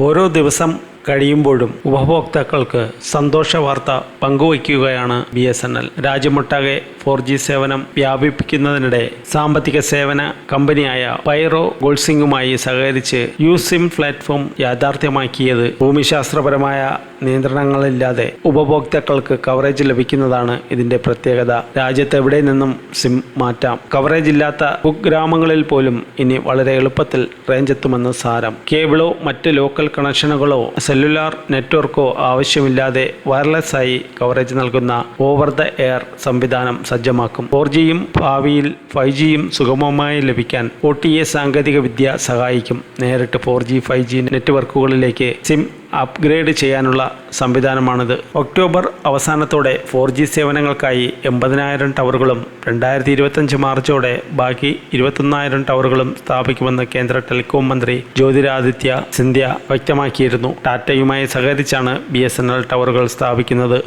ഓരോ ദിവസം കഴിയുമ്പോഴും ഉപഭോക്താക്കൾക്ക് സന്തോഷ വാർത്ത പങ്കുവയ്ക്കുകയാണ് ബി എസ് എൻ എൽ. രാജ്യമൊട്ടാകെ ഫോർ ജി സേവനം വ്യാപിപ്പിക്കുന്നതിനിടെ സാമ്പത്തിക സേവന കമ്പനിയായ പൈറോ ഗോൾസിംഗുമായി സഹകരിച്ച് യു സിം പ്ലാറ്റ്ഫോം യാഥാർത്ഥ്യമാക്കിയത് ഭൂമിശാസ്ത്രപരമായ നിയന്ത്രണങ്ങളില്ലാതെ ഉപഭോക്താക്കൾക്ക് കവറേജ് ലഭിക്കുന്നതാണ് ഇതിന്റെ പ്രത്യേകത. രാജ്യത്ത് എവിടെ നിന്നും സിം മാറ്റാം. കവറേജ് ഇല്ലാത്ത കുഗ്രാമങ്ങളിൽ പോലും ഇനി വളരെ എളുപ്പത്തിൽ റേഞ്ച് എത്തുമെന്ന് സാരം. കേബിളോ മറ്റ് ലോക്കൽ കണക്ഷനുകളോ സെല്ലുലാർ നെറ്റ്വർക്കോ ആവശ്യമില്ലാതെ വയർലെസ് ആയി കവറേജ് നൽകുന്ന ഓവർ ദ എയർ സംവിധാനം സജ്ജമാക്കും. ഫോർ ജിയും ഭാവിയിൽ ഫൈവ് ജിയും സുഗമമായി ലഭിക്കാൻ ഒ ടി എ സാങ്കേതിക വിദ്യ സഹായിക്കും. നേരിട്ട് ഫോർ ജി ഫൈവ് ജി നെറ്റ്വർക്കുകളിലേക്ക് സിം അപ്ഗ്രേഡ് ചെയ്യാനുള്ള സംവിധാനമാണിത്. ഒക്ടോബർ അവസാനത്തോടെ ഫോർ ജി സേവനങ്ങൾക്കായി എൺപതിനായിരം ടവറുകളും രണ്ടായിരത്തി ഇരുപത്തഞ്ച് മാർച്ചോടെ ബാക്കി ഇരുപത്തൊന്നായിരം ടവറുകളും സ്ഥാപിക്കുമെന്ന് കേന്ദ്ര ടെലികോം മന്ത്രി ജ്യോതിരാദിത്യ സിന്ധ്യ വ്യക്തമാക്കിയിരുന്നു. ടാറ്റയുമായി സഹകരിച്ചാണ് ബി ടവറുകൾ സ്ഥാപിക്കുന്നത്.